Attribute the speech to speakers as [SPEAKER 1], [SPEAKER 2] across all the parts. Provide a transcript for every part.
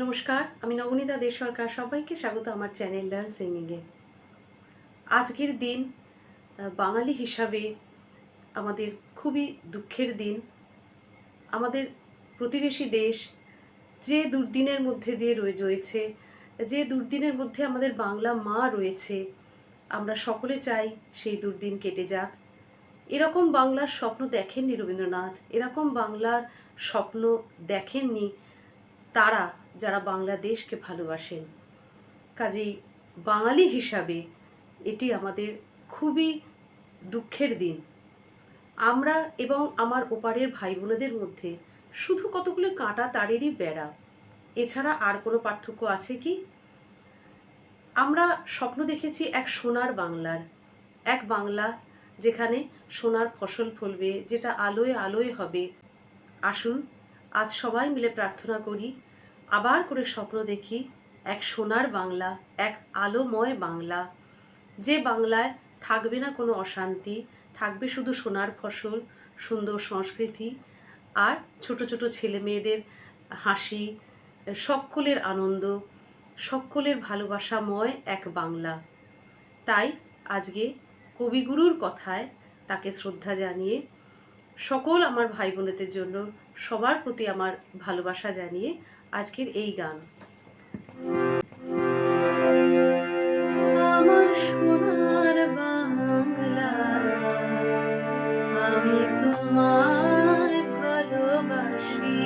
[SPEAKER 1] নমস্কার, আমি নবনীতা দে সরকার সবাইকে স্বাগত আমার চ্যানেল লার্ন সিঙ্গিংয়ে আজকের দিন বাঙালি হিসাবে আমাদের খুবই দুঃখের দিন। আমাদের প্রতিবেশী দেশ যে দুর্দিনের মধ্যে দিয়ে রয়ে রয়েছে, যে দুর্দিনের মধ্যে আমাদের বাংলা মা রয়েছে, আমরা সকলে চাই সেই দুর্দিন কেটে যাক। এরকম বাংলার স্বপ্ন দেখেননি রবীন্দ্রনাথ, এরকম বাংলার স্বপ্ন দেখেননি তারা। যারা বাংলাদেশকে ভালোবাসেন। কাজেই বাঙালি হিসাবে এটি আমাদের খুবই দুঃখের দিন। আমরা এবং আমার ওপারের ভাই বোনেদের মধ্যে শুধু কতগুলো কাঁটা তারেরই বেড়া, এছাড়া আর কোনো পার্থক্য আছে কি? আমরা স্বপ্ন দেখেছি এক সোনার বাংলার, এক বাংলা যেখানে সোনার ফসল ফলবে, যেটা আলোয় আলোয় হবে। আসুন, আজ সবাই মিলে প্রার্থনা করি আবার করে স্বপ্ন দেখি এক সোনার বাংলা, এক আলোময় বাংলা। যে বাংলায় থাকবে না কোনো অশান্তি, থাকবে শুধু সোনার ফসল, সুন্দর সংস্কৃতি আর ছোট ছোট ছেলে মেয়েদের হাসি, সকলের আনন্দ, সকলের ভালোবাসাময় এক বাংলা। তাই আজকে কবিগুরুর কথায় তাকে শ্রদ্ধা জানিয়ে, সকল আমার ভাই বোনেদের জন্য সবার প্রতি আমার ভালোবাসা জানিয়ে আজকের এই গান। আমার সোনার বাংলা আমি তোমায় ভালোবাসি।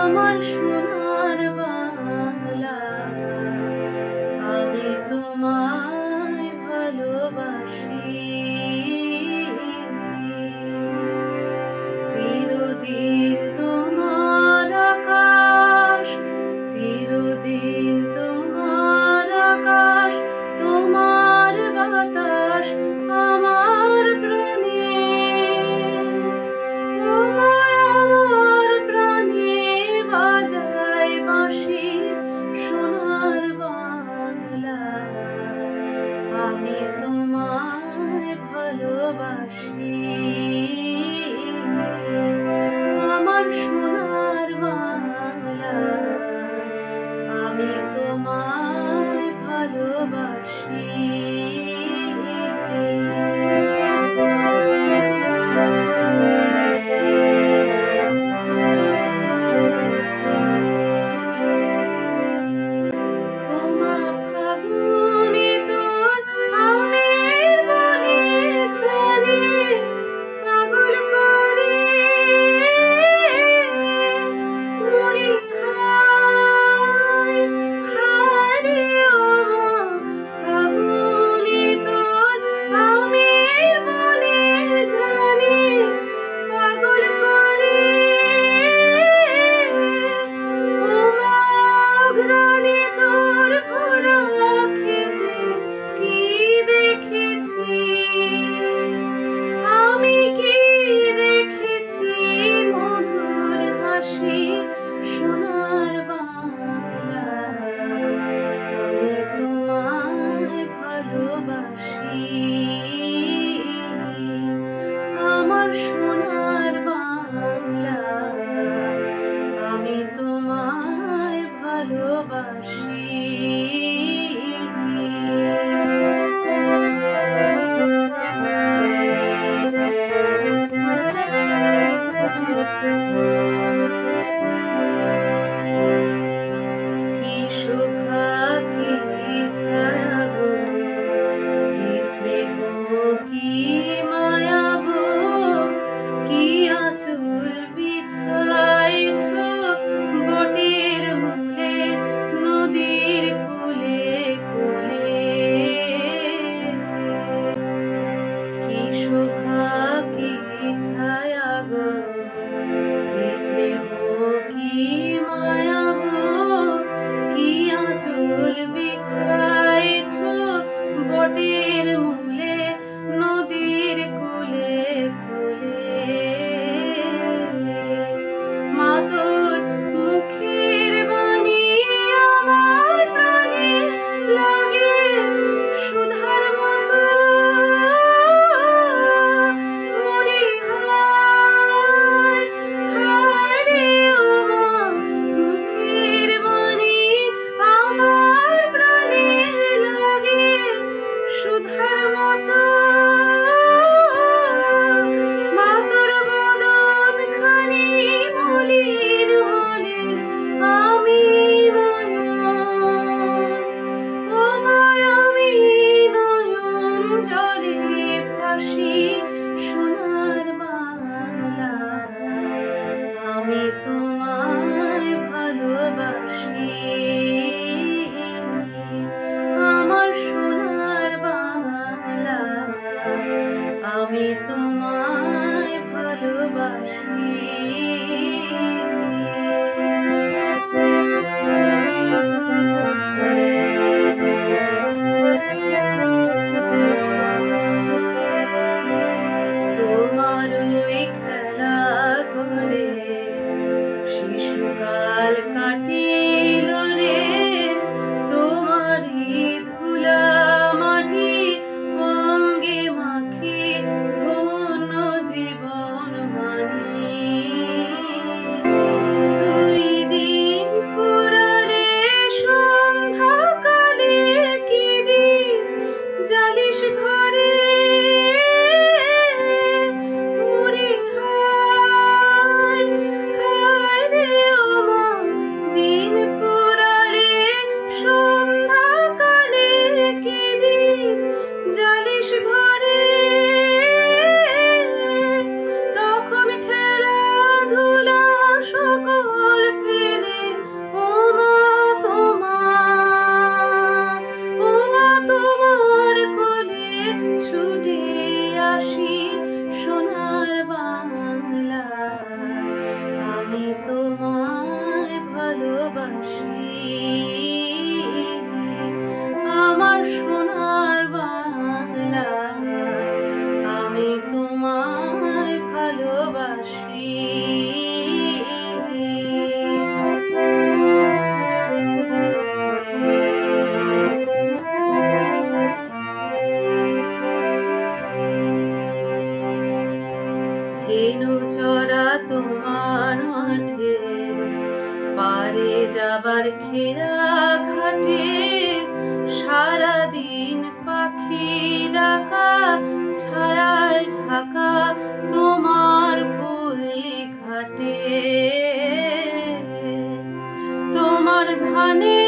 [SPEAKER 1] আমার সোনার বাংলা you চুল বিছাইছ বটের
[SPEAKER 2] মূলে mi ভালোবাসি। আমার সোনার বাংলা আমি তোমায় ভালোবাসি। ধেনু চড়া তোমার মাঠে পারে যাবার খেরা ঘাটে সারাদিন পাখি ডাকা ছায়ায় ঢাকা তোমার পল্লী ঘাটে। তোমার ধানে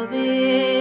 [SPEAKER 2] be.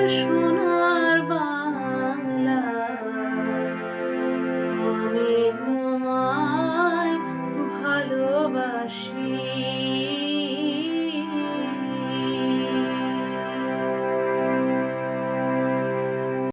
[SPEAKER 2] আমার